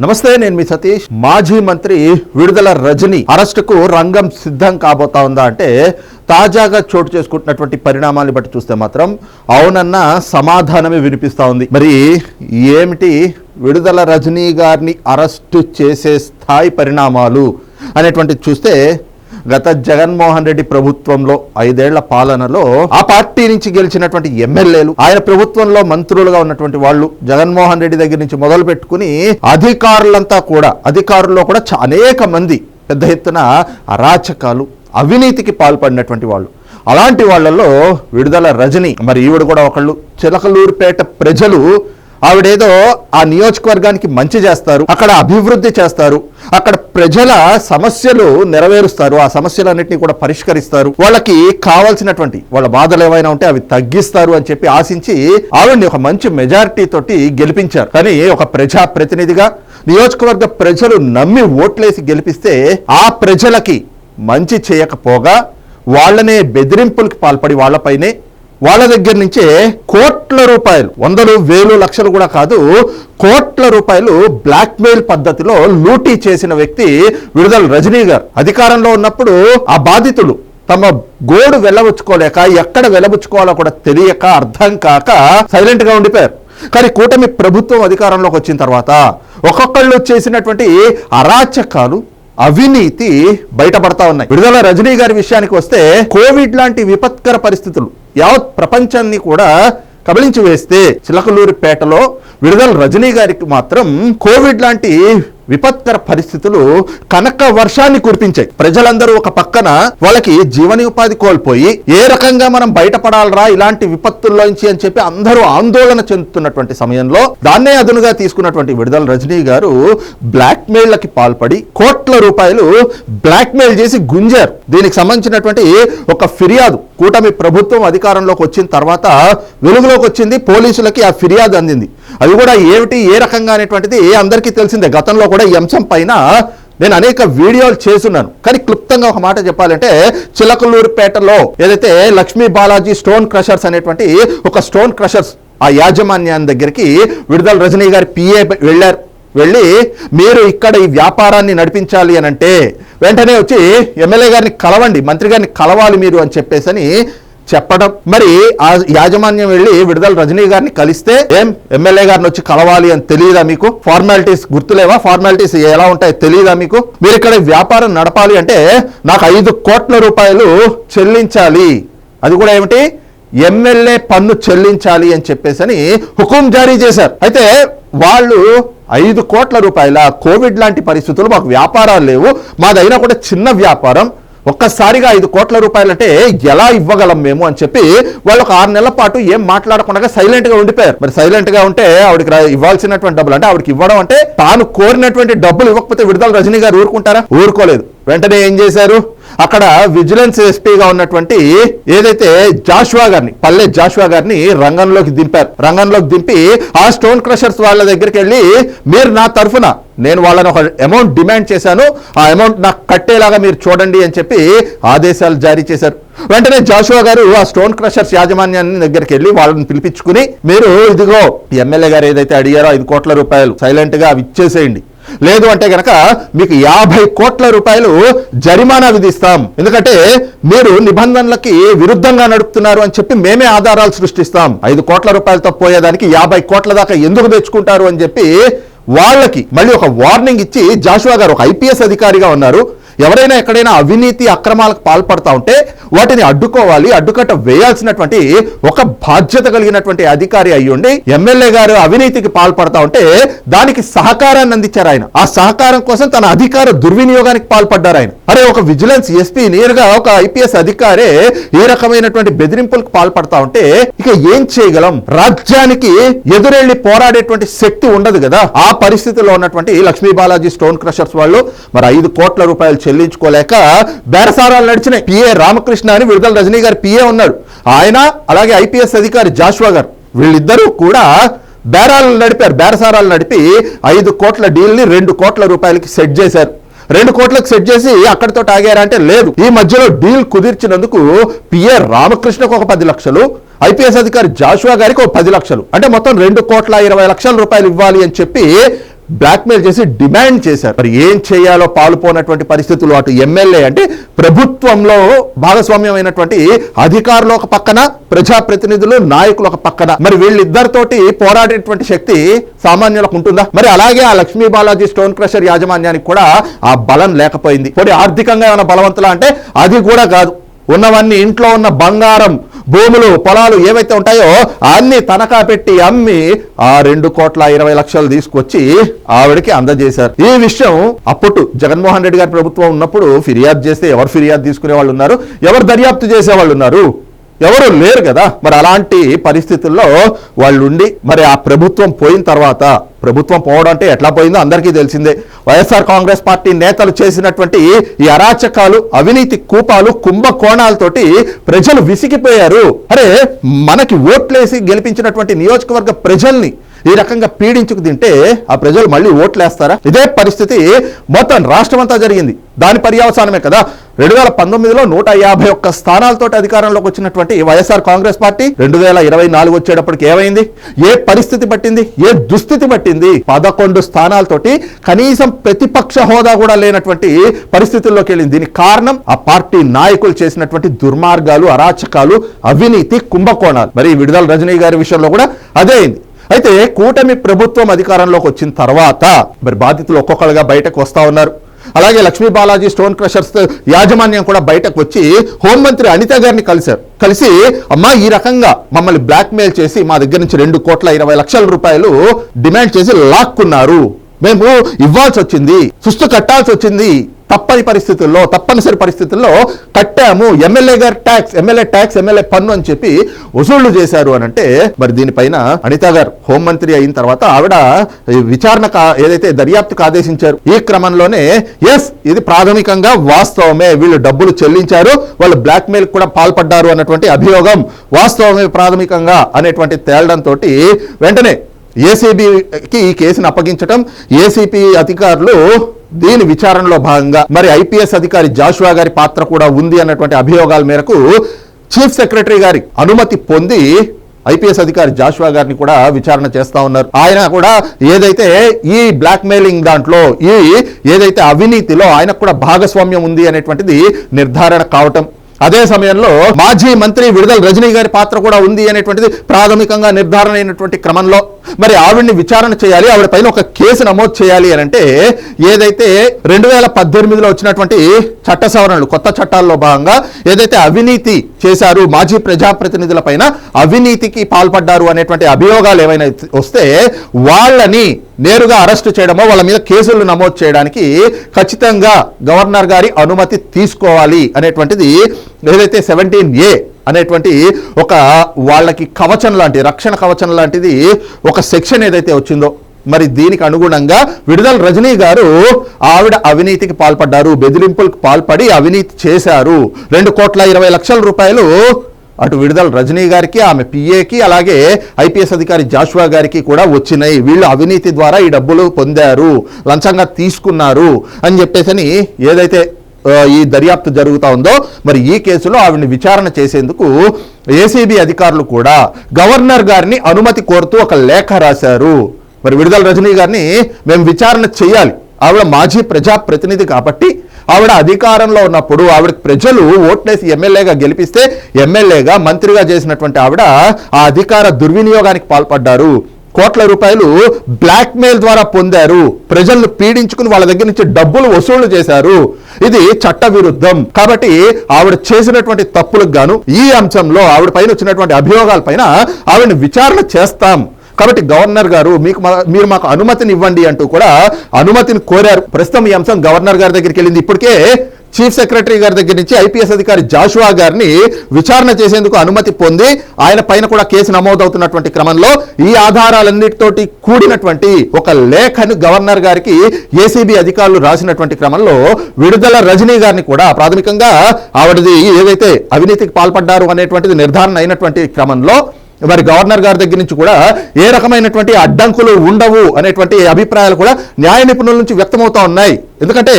నమస్తే నేను మీ సతీష్. మాజీ మంత్రి విడుదల రజని అరెస్టుకు రంగం సిద్ధం కాబోతా ఉందా అంటే తాజాగా చోటు చేసుకుంటున్నటువంటి పరిణామాన్ని బట్టి చూస్తే మాత్రం అవునన్న సమాధానమే వినిపిస్తూ ఉంది. మరి ఏమిటి విడుదల రజనీ గారిని అరెస్టు చేసే స్థాయి పరిణామాలు అనేటువంటిది చూస్తే గత జగన్మోహన్ రెడ్డి ప్రభుత్వంలో ఐదేళ్ళ పాలనలో ఆ పార్టీ నుంచి గెలిచినటువంటి ఎమ్మెల్యేలు ఆయన ప్రభుత్వంలో మంత్రులుగా ఉన్నటువంటి వాళ్ళు జగన్మోహన్ రెడ్డి దగ్గర నుంచి మొదలు పెట్టుకుని అధికారులంతా కూడా అధికారుల్లో కూడా అనేక మంది పెద్ద ఎత్తున అరాచకాలు అవినీతికి పాల్పడినటువంటి వాళ్ళు. అలాంటి వాళ్ళల్లో విడుదల రజని మరి ఈవిడ కూడా ఒకళ్ళు. చిలకలూరుపేట ప్రజలు ఆవిడేదో ఆ నియోజకవర్గానికి మంచి చేస్తారు అక్కడ అభివృద్ధి చేస్తారు అక్కడ ప్రజల సమస్యలు నెరవేరుస్తారు ఆ సమస్యలన్నింటినీ కూడా పరిష్కరిస్తారు. వాళ్ళకి కావాల్సినటువంటి వాళ్ళ బాధలు ఏవైనా ఉంటే అవి తగ్గిస్తారు అని చెప్పి ఆశించి ఆవిడ్ని ఒక మంచి మెజారిటీ తోటి గెలిపించారు. కానీ ఒక ప్రజా ప్రతినిధిగా నియోజకవర్గ ప్రజలు నమ్మి ఓట్లేసి గెలిపిస్తే ఆ ప్రజలకి మంచి చేయకపోగా వాళ్ళనే బెదిరింపులకు పాల్పడి వాళ్ళపైనే వాళ్ళ దగ్గర నుంచే కోట్ల రూపాయలు వందలు వేలు లక్షలు కూడా కాదు కోట్ల రూపాయలు బ్లాక్మెయిల్ పద్ధతిలో లూటీ చేసిన వ్యక్తి విడుదల రజనీ గారు. అధికారంలో ఉన్నప్పుడు ఆ బాధితులు తమ గోడు వెళ్ళబుచ్చుకోలేక ఎక్కడ వెళ్ళబుచ్చుకోవాలో కూడా తెలియక అర్థం కాక సైలెంట్గా ఉండిపోయారు. కానీ కూటమి ప్రభుత్వం అధికారంలోకి వచ్చిన తర్వాత ఒక్కొక్కళ్ళు చేసినటువంటి అరాచకాలు అవినీతి బయటపడతా ఉన్నాయి. విడుదల రజనీ గారి విషయానికి వస్తే కోవిడ్ లాంటి విపత్కర పరిస్థితులు యావత్ ప్రపంచాన్ని కూడా కబలించి వేస్తే చిలకలూరిపేటలో విడుదల రజనీ గారికి మాత్రం కోవిడ్ లాంటి విపత్కర పరిస్థితులు కనక వర్షాన్ని కురిపించాయి. ప్రజలందరూ ఒక పక్కన వాళ్ళకి జీవనోపాధి కోల్పోయి ఏ రకంగా మనం బయటపడాలరా ఇలాంటి విపత్తుల్లోంచి అని చెప్పి అందరూ ఆందోళన చెందుతున్నటువంటి సమయంలో దాన్నే అదునుగా తీసుకున్నటువంటి విడుదల రజనీ గారు బ్లాక్ మెయిల్లకి పాల్పడి కోట్ల రూపాయలు బ్లాక్ మెయిల్ చేసి గుంజారు. దీనికి సంబంధించినటువంటి ఒక ఫిర్యాదు కూటమి ప్రభుత్వం అధికారంలోకి వచ్చిన తర్వాత వెలుగులోకి వచ్చింది. పోలీసులకి ఆ ఫిర్యాదు అందింది. అవి కూడా ఏమిటి ఏ రకంగా అనేటువంటిది అందరికీ తెలిసిందే. గతంలో కూడా ఈ అంశం పైన నేను అనేక వీడియోలు చేస్తున్నాను. కానీ క్లుప్తంగా ఒక మాట చెప్పాలంటే చిలకలూరుపేటలో ఏదైతే లక్ష్మీ బాలాజీ స్టోన్ క్రషర్స్ అనేటువంటి ఒక స్టోన్ క్రషర్స్ ఆ యాజమాన్యాన్ని దగ్గరికి విడుదల రజనీ గారి పిఏ వెళ్ళారు. వెళ్ళి మీరు ఇక్కడ ఈ వ్యాపారాన్ని నడిపించాలి అని అంటే వెంటనే వచ్చి ఎమ్మెల్యే గారిని కలవండి మంత్రి గారిని కలవాలి మీరు అని చెప్పేసి అని చెప్పడం. మరి ఆ యాజమాన్యం వెళ్ళి విడుదల రజనీ గారిని కలిస్తే ఏం ఎమ్మెల్యే గారిని వచ్చి కలవాలి అని తెలియదా మీకు? ఫార్మాలిటీస్ గుర్తులేవా? ఫార్మాలిటీస్ ఎలా ఉంటాయో తెలియదా మీకు? మీరు ఇక్కడ వ్యాపారం నడపాలి అంటే నాకు ఐదు కోట్ల రూపాయలు చెల్లించాలి. అది కూడా ఏమిటి? ఎమ్మెల్యే పన్ను చెల్లించాలి అని చెప్పేసి అని హుకుం జారీ చేశారు. అయితే వాళ్ళు ఐదు కోట్ల రూపాయల కోవిడ్ లాంటి పరిస్థితులు మాకు వ్యాపారాలు లేవు. మాదైనా కూడా చిన్న వ్యాపారం. ఒక్కసారిగా ఐదు కోట్ల రూపాయలంటే ఎలా ఇవ్వగలం మేము? అని చెప్పి వాళ్ళు ఒక ఆరు నెలల పాటు ఏం మాట్లాడకుండా సైలెంట్గా ఉండిపోయారు. మరి సైలెంట్గా ఉంటే ఆవిడకి ఇవ్వాల్సినటువంటి డబ్బులు అంటే ఆవిడకి ఇవ్వడం అంటే తాను కోరినటువంటి డబ్బులు ఇవ్వకపోతే విడుదల రజనీ గారు ఊరుకుంటారా? ఊరుకోలేదు. వెంటనే ఏం చేశారు? అక్కడ విజిలెన్స్ ఎస్పీగా ఉన్నటువంటి ఏదైతే జాషువా గారిని పల్లె జాషువా గారిని రంగంలోకి దింపారు. రంగంలోకి దింపి ఆ స్టోన్ క్రషర్స్ వాళ్ళ దగ్గరికి వెళ్ళి మీరు నా తరఫున నేను వాళ్ళని ఒక అమౌంట్ డిమాండ్ చేశాను ఆ అమౌంట్ నాకు కట్టేలాగా మీరు చూడండి అని చెప్పి ఆదేశాలు జారీ చేశారు. వెంటనే జాషువా గారు ఆ స్టోన్ క్రషర్స్ యాజమాన్యాన్ని దగ్గరికి వెళ్ళి వాళ్ళని పిలిపించుకుని మీరు ఇదిగో ఎమ్మెల్యే గారు ఏదైతే అడిగారో ఐదు కోట్ల రూపాయలు సైలెంట్గా అవి ఇచ్చేసేయండి. లేదు అంటే గనక మీకు యాభై కోట్ల రూపాయలు జరిమానా విధిస్తాం ఎందుకంటే మీరు నిబంధనలకి విరుద్ధంగా నడుపుతున్నారు అని చెప్పి మేమే ఆధారాలు సృష్టిస్తాం. ఐదు కోట్ల రూపాయలతో పోయేదానికి యాభై కోట్ల దాకా ఎందుకు తెచ్చుకుంటారు అని చెప్పి వాళ్ళకి మళ్ళీ ఒక వార్నింగ్ ఇచ్చి జాషువా గారు ఒక ఐపీఎస్ అధికారిగా ఉన్నారు. ఎవరైనా ఎక్కడైనా అవినీతి అక్రమాలకు పాల్పడతా ఉంటే వాటిని అడ్డుకోవాలి అడ్డుకట్ట వేయాల్సినటువంటి ఒక బాధ్యత కలిగినటువంటి అధికారి అయ్యుండి ఎమ్మెల్యే గారు అవినీతికి పాల్పడతా ఉంటే దానికి సహకారాన్ని అందించారు ఆయన. ఆ సహకారం కోసం తన అధికార దుర్వినియోగానికి పాల్పడ్డారు ఆయన. అరే ఒక విజిలెన్స్ ఎస్పీ నేరుగా ఒక ఐపీఎస్ అధికారే ఏ రకమైనటువంటి బెదిరింపులకు పాల్పడతా ఉంటే ఇక ఏం చేయగలం? రాజ్యానికి ఎదురెళ్ళి పోరాడేటువంటి శక్తి ఉండదు కదా. ఆ పరిస్థితిలో ఉన్నటువంటి లక్ష్మీ బాలాజీ స్టోన్ క్రషర్స్ వాళ్ళు మరి ఐదు కోట్ల రూపాయలు చెల్లించుకోలేక బేరసారాలు నడిచినాయి. పిఏ రామకృష్ణ అని విడుదల రజనీ గారి పిఏ ఉన్నాడు. ఆయన అలాగే ఐపీఎస్ అధికారి జాషువా గారు. వీళ్ళిద్దరూ కూడా బేరాలు నడిపారు. బేరసారాలు నడిపి ఐదు కోట్ల డీల్ని రెండు కోట్ల రూపాయలకి సెట్ చేశారు. రెండు కోట్లకు సెట్ చేసి అక్కడితో ఆగారంటే లేదు. ఈ మధ్యలో డీల్ కుదిర్చినందుకు పిఏ రామకృష్ణకు ఒక పది లక్షలు ఐపీఎస్ అధికారి జాషువా గారికి ఒక పది లక్షలు. అంటే మొత్తం రెండు కోట్ల ఇరవై లక్షల రూపాయలు ఇవ్వాలి అని చెప్పి బ్లాక్మెయిల్ చేసి డిమాండ్ చేశారు. మరి ఏం చేయాలో పాలుపోనటువంటి పరిస్థితులు అటు ఎమ్మెల్యే అంటే ప్రభుత్వంలో భాగస్వామ్యమైనటువంటి అధికారులు ఒక పక్కన ప్రజాప్రతినిధులు నాయకులు ఒక పక్కన. మరి వీళ్ళిద్దరితోటి పోరాడేటువంటి శక్తి సామాన్యులకు ఉంటుందా? మరి అలాగే ఆ లక్ష్మీ బాలాజీ స్టోన్ క్రషర్ యాజమాన్యానికి కూడా ఆ బలం లేకపోయింది. పోటీ ఆర్థికంగా ఏమైనా బలవంతులా అంటే అది కూడా కాదు. ఉన్నవన్నీ ఇంట్లో ఉన్న బంగారం భూములు పొలాలు ఏవైతే ఉంటాయో అన్ని తనఖా పెట్టి అమ్మి ఆ రెండు కోట్ల ఇరవై లక్షలు తీసుకొచ్చి ఆవిడకి అందజేశారు. ఈ విషయం అప్పుడు జగన్మోహన్ రెడ్డి గారి ప్రభుత్వం ఉన్నప్పుడు ఫిర్యాదు చేస్తే ఎవరు ఫిర్యాదు తీసుకునే వాళ్ళు ఉన్నారు? ఎవరు దర్యాప్తు చేసే వాళ్ళు ఉన్నారు? ఎవరు లేరు కదా. మరి అలాంటి పరిస్థితుల్లో వాళ్ళు ఉండి మరి ఆ ప్రభుత్వం పోయిన తర్వాత ప్రభుత్వం పోవడం అంటే ఎట్లా పోయిందో అందరికీ తెలిసిందే. వైఎస్ఆర్ కాంగ్రెస్ పార్టీ నేతలు చేసినటువంటి ఈ అరాచకాలు అవినీతి కూపాలు కుంభకోణాలతోటి ప్రజలు విసిగిపోయారు. అరే మనకి ఓట్లేసి గెలిపించినటువంటి నియోజకవర్గ ప్రజల్ని ఈ రకంగా పీడించుకు తింటే ఆ ప్రజలు మళ్ళీ ఓట్లేస్తారా? ఇదే పరిస్థితి మొత్తం రాష్ట్రమంతా జరిగింది. దాని పర్యవసానమే కదా. రెండు వేల పంతొమ్మిదిలో నూట యాభై ఒక్క స్థానాలతోటి అధికారంలోకి వచ్చినటువంటి వైఎస్ఆర్ కాంగ్రెస్ పార్టీ రెండు వేల ఇరవై నాలుగు వచ్చేటప్పటికి ఏమైంది? ఏ పరిస్థితి పట్టింది? ఏ దుస్థితి పట్టింది? పదకొండు స్థానాలతోటి కనీసం ప్రతిపక్ష హోదా కూడా లేనటువంటి పరిస్థితుల్లోకి వెళ్ళింది. దీనికి కారణం ఆ పార్టీ నాయకులు చేసినటువంటి దుర్మార్గాలు అరాచకాలు అవినీతి కుంభకోణాలు. మరి విడుదల రజనీ గారి విషయంలో కూడా అదే అయింది. అయితే కూటమి ప్రభుత్వం అధికారంలోకి వచ్చిన తర్వాత మరి బాధితులు ఒక్కొక్కరుగా బయటకు వస్తా ఉన్నారు. అలాగే లక్ష్మీ బాలాజీ స్టోన్ క్రషర్స్ యాజమాన్యం కూడా బయటకు వచ్చి హోంమంత్రి అనిత గారిని కలిశారు. కలిసి అమ్మా ఈ రకంగా మమ్మల్ని బ్లాక్మెయిల్ చేసి మా దగ్గర నుంచి రెండు కోట్ల ఇరవై లక్షల రూపాయలు డిమాండ్ చేసి లాక్కున్నారు. మేము ఇవ్వాల్సి వచ్చింది సుస్తు కట్టాల్సి వచ్చింది తప్పని పరిస్థితుల్లో తప్పనిసరి పరిస్థితుల్లో కట్టాము. ఎమ్మెల్యే గారు ట్యాక్స్ ఎమ్మెల్యే ట్యాక్స్ ఎమ్మెల్యే పన్ను అని చెప్పి వసూళ్ళు చేశారు అని అంటే మరి దీనిపైన అనిత గారు హోంమంత్రి అయిన తర్వాత ఆవిడ విచారణ ఏదైతే దర్యాప్తుకు ఆదేశించారు ఈ క్రమంలోనే ఎస్ ఇది ప్రాథమికంగా వాస్తవమే వీళ్ళు డబ్బులు చెల్లించారు వాళ్ళు బ్లాక్ మెయిల్ కూడా పాల్పడ్డారు అన్నటువంటి అభియోగం వాస్తవమే ప్రాథమికంగా అనేటువంటి తేలడంతో వెంటనే ఏసీబీకి ఈ కేసును అప్పగించడం ఏసీపీ అధికారులు దీని విచారణలో భాగంగా మరి ఐపీఎస్ అధికారి జాషువా గారి పాత్ర కూడా ఉంది అన్నటువంటి అభియోగాల మేరకు చీఫ్ సెక్రటరీ గారి అనుమతి పొంది ఐపీఎస్ అధికారి జాషువా గారిని కూడా విచారణ చేస్తా ఉన్నారు. ఆయన కూడా ఏదైతే ఈ బ్లాక్ మెయిలింగ్ దాంట్లో ఈ ఏదైతే అవినీతిలో ఆయనకు కూడా భాగస్వామ్యం ఉంది అనేటువంటిది నిర్ధారణ కావటం. అదే సమయంలో మాజీ మంత్రి విడుదల రజనీ గారి పాత్ర కూడా ఉంది అనేటువంటిది ప్రాథమికంగా నిర్ధారణ అయినటువంటి క్రమంలో మరి ఆవిడ్ని విచారణ చేయాలి ఆవిడ పైన ఒక కేసు నమోదు చేయాలి అని అంటే ఏదైతే రెండు వేల పద్దెనిమిదిలో వచ్చినటువంటి చట్ట సవరణలు కొత్త చట్టాల్లో భాగంగా ఏదైతే అవినీతి చేశారు మాజీ ప్రజాప్రతినిధుల పైన అవినీతికి పాల్పడ్డారు అనేటువంటి అభియోగాలు ఏమైనా వస్తే వాళ్ళని నేరుగా అరెస్టు చేయడమో వాళ్ళ మీద కేసులు నమోదు చేయడానికి ఖచ్చితంగా గవర్నర్ గారి అనుమతి తీసుకోవాలి అనేటువంటిది ఏదైతే సెవెంటీన్ ఏ అనేటువంటి ఒక వాళ్ళకి కవచం లాంటి రక్షణ కవచం లాంటిది ఒక సెక్షన్ ఏదైతే వచ్చిందో మరి దీనికి అనుగుణంగా విడుదల రజనీ గారు ఆవిడ అవినీతికి పాల్పడ్డారు బెదిరింపులకు పాల్పడి అవినీతి చేశారు. రెండు కోట్ల ఇరవై లక్షల రూపాయలు అటు విడుదల రజనీ గారికి ఆమె పిఏకి అలాగే ఐపీఎస్ అధికారి జాషువా గారికి కూడా వచ్చినాయి. వీళ్ళు అవినీతి ద్వారా ఈ డబ్బులు పొందారు లంచంగా తీసుకున్నారు అని చెప్పేసి ఏదైతే ఈ దర్యాప్తు జరుగుతూ ఉందో మరి ఈ కేసులో ఆవిడని విచారణ చేసేందుకు ఏసీబీ అధికారులు కూడా గవర్నర్ గారిని అనుమతి కోరుతూ ఒక లేఖ రాశారు. మరి విడుదల రజనీ గారిని మేము విచారణ చేయాలి ఆవిడ మాజీ ప్రజాప్రతినిధి కాబట్టి ఆవిడ అధికారంలో ఉన్నప్పుడు ఆవిడ ప్రజలు ఓట్లేసి ఎమ్మెల్యేగా గెలిపిస్తే ఎమ్మెల్యేగా మంత్రిగా చేసినటువంటి ఆవిడ ఆ అధికార దుర్వినియోగానికి పాల్పడ్డారు. కోట్ల రూపాయలు బ్లాక్ మెయిల్ ద్వారా పొందారు. ప్రజలను పీడించుకుని వాళ్ళ దగ్గర నుంచి డబ్బులు వసూళ్ళు చేశారు. ఇది చట్ట విరుద్ధం కాబట్టి ఆవిడ చేసినటువంటి తప్పులకు గాను ఈ అంశంలో ఆవిడ పైన వచ్చినటువంటి అభియోగాల పైన ఆవిడని విచారణ చేస్తాం. కాబట్టి గవర్నర్ గారు మీకు మీరు మాకు అనుమతిని ఇవ్వండి అంటూ కూడా అనుమతిని కోరారు. ప్రస్తుతం ఈ అంశం గవర్నర్ గారి దగ్గరికి వెళ్ళింది. ఇప్పటికే చీఫ్ సెక్రటరీ గారి దగ్గర నుంచి ఐపీఎస్ అధికారి జాషువా గారిని విచారణ చేసేందుకు అనుమతి పొంది ఆయన పైన కూడా కేసు నమోదవుతున్నటువంటి క్రమంలో ఈ ఆధారాలన్నిటితోటి కూడినటువంటి ఒక లేఖను గవర్నర్ గారికి ఏసీబీ అధికారులు రాసినటువంటి క్రమంలో విడుదల రజనీ గారిని కూడా ప్రాథమికంగా ఆవిడది ఏదైతే అవినీతికి పాల్పడ్డారు అనేటువంటిది నిర్ధారణ అయినటువంటి క్రమంలో మరి గవర్నర్ గారి దగ్గర నుంచి కూడా ఏ రకమైనటువంటి అడ్డంకులు ఉండవు అనేటువంటి అభిప్రాయాలు కూడా న్యాయ నిపుణుల నుంచి వ్యక్తమవుతా ఉన్నాయి. ఎందుకంటే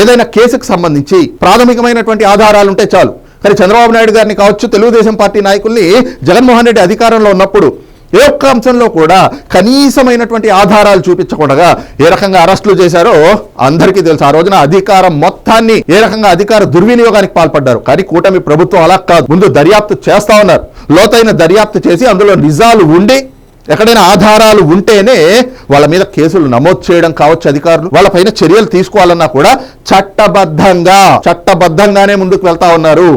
ఏదైనా కేసుకు సంబంధించి ప్రాథమికమైనటువంటి ఆధారాలు ఉంటే చాలు. కానీ చంద్రబాబు నాయుడు గారిని కావచ్చు తెలుగుదేశం పార్టీ నాయకుల్ని జగన్మోహన్ రెడ్డి అధికారంలో ఉన్నప్పుడు ఏ ఒక్క అంశంలో కూడా కనీసమైనటువంటి ఆధారాలు చూపించకుండా ఏ రకంగా అరెస్టులు చేశారో అందరికీ తెలుసు. ఆ రోజున అధికారం మొత్తాన్ని ఏ రకంగా అధికార దుర్వినియోగానికి పాల్పడ్డారు. కానీ కూటమి ప్రభుత్వం అలా కాదు. ముందు దర్యాప్తు చేస్తా ఉన్నారు. లోతైన దర్యాప్తు చేసి అందులో నిజాలు ఉండి ఎక్కడైనా ఆధారాలు ఉంటేనే వాళ్ళ మీద కేసులు నమోదు చేయడం కావచ్చు అధికారులు. వాళ్ళపైన చర్యలు తీసుకోవాలన్నా కూడా చట్టబద్ధంగా చట్టబద్ధంగానే ముందుకు వెళ్తా ఉన్నారు.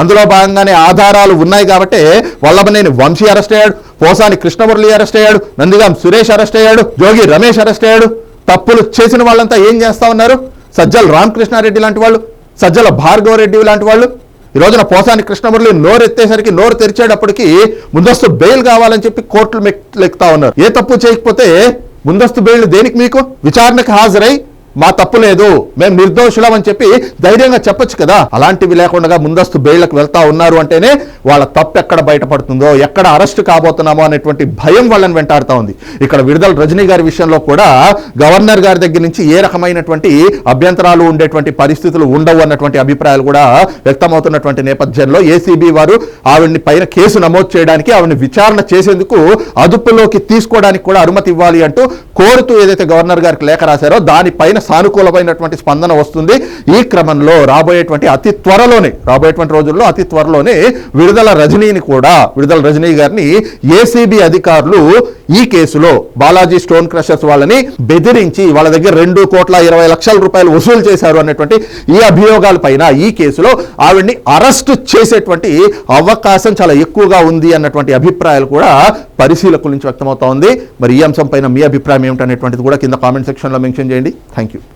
అందులో భాగంగానే ఆధారాలు ఉన్నాయి కాబట్టి వల్లభనేని వంశీ అరెస్ట్ అయ్యాడు పోసాని కృష్ణమురళి అరెస్ట్ అయ్యాడు నందిగాం సురేష్ అరెస్ట్ అయ్యాడు జోగి రమేష్ అరెస్ట్ అయ్యాడు. తప్పులు చేసిన వాళ్ళంతా ఏం చేస్తా ఉన్నారు? సజ్జల రామకృష్ణారెడ్డి లాంటి వాళ్ళు సజ్జల భార్గవరెడ్డి లాంటి వాళ్ళు. ఈ రోజున పోసాని కృష్ణమురళి నోరు ఎత్తేసరికి నోరు తెరిచేటప్పటికి ముందస్తు బెయిల్ కావాలని చెప్పి కోర్టులు మెట్లు ఎక్కుతా ఉన్నారు. ఏ తప్పు చేయకపోతే ముందస్తు బెయిల్ దేనికి మీకు? విచారణకు హాజరై మా తప్పు లేదు మేము నిర్దోషులం అని చెప్పి ధైర్యంగా చెప్పొచ్చు కదా. అలాంటివి లేకుండా ముందస్తు బెయిల్కి వెళ్తా ఉన్నారు అంటేనే వాళ్ళ తప్పు ఎక్కడ బయటపడుతుందో ఎక్కడ అరెస్ట్ కాబోతున్నామో అనేటువంటి భయం వాళ్ళని వెంటాడుతూ ఉంది. ఇక్కడ విడుదల రజనీ గారి విషయంలో కూడా గవర్నర్ గారి దగ్గర నుంచి ఏ రకమైనటువంటి అభ్యంతరాలు ఉండేటువంటి పరిస్థితులు ఉండవు అన్నటువంటి అభిప్రాయాలు కూడా వ్యక్తమవుతున్నటువంటి నేపథ్యంలో ఏసీబీ వారు ఆవిడ్ని పైన కేసు నమోదు చేయడానికి ఆవిడని విచారణ చేసేందుకు అదుపులోకి తీసుకోవడానికి కూడా అనుమతి ఇవ్వాలి అంటూ కోరుతూ ఏదైతే గవర్నర్ గారికి లేఖ రాశారో దానిపైన సానుకూలమైనటువంటి స్పందన వస్తుంది. ఈ క్రమంలో రాబోయేటువంటి అతి త్వరలోనే రాబోయేటువంటి రోజుల్లో అతి త్వరలోనే విడుదల రజనీని కూడా విడుదల రజనీ గారిని ఏసీబీ అధికారులు ఈ కేసులో బాలాజీ స్టోన్ క్రషర్స్ వాళ్ళని బెదిరించి వాళ్ళ దగ్గర రెండు కోట్ల ఇరవై లక్షల రూపాయలు వసూలు చేశారు అనేటువంటి ఈ అభియోగాల పైన ఈ కేసులో ఆవిడ్ని అరెస్ట్ చేసేటువంటి అవకాశం చాలా ఎక్కువగా ఉంది అన్నటువంటి అభిప్రాయాలు కూడా పరిశీలకుల నుంచి వ్యక్తమవుతా ఉంది. మరి ఈ అంశం పైన మీ అభిప్రాయం ఏమిటనేటువంటిది కూడా కింద కామెంట్ సెక్షన్లో మెన్షన్ చేయండి. Thank you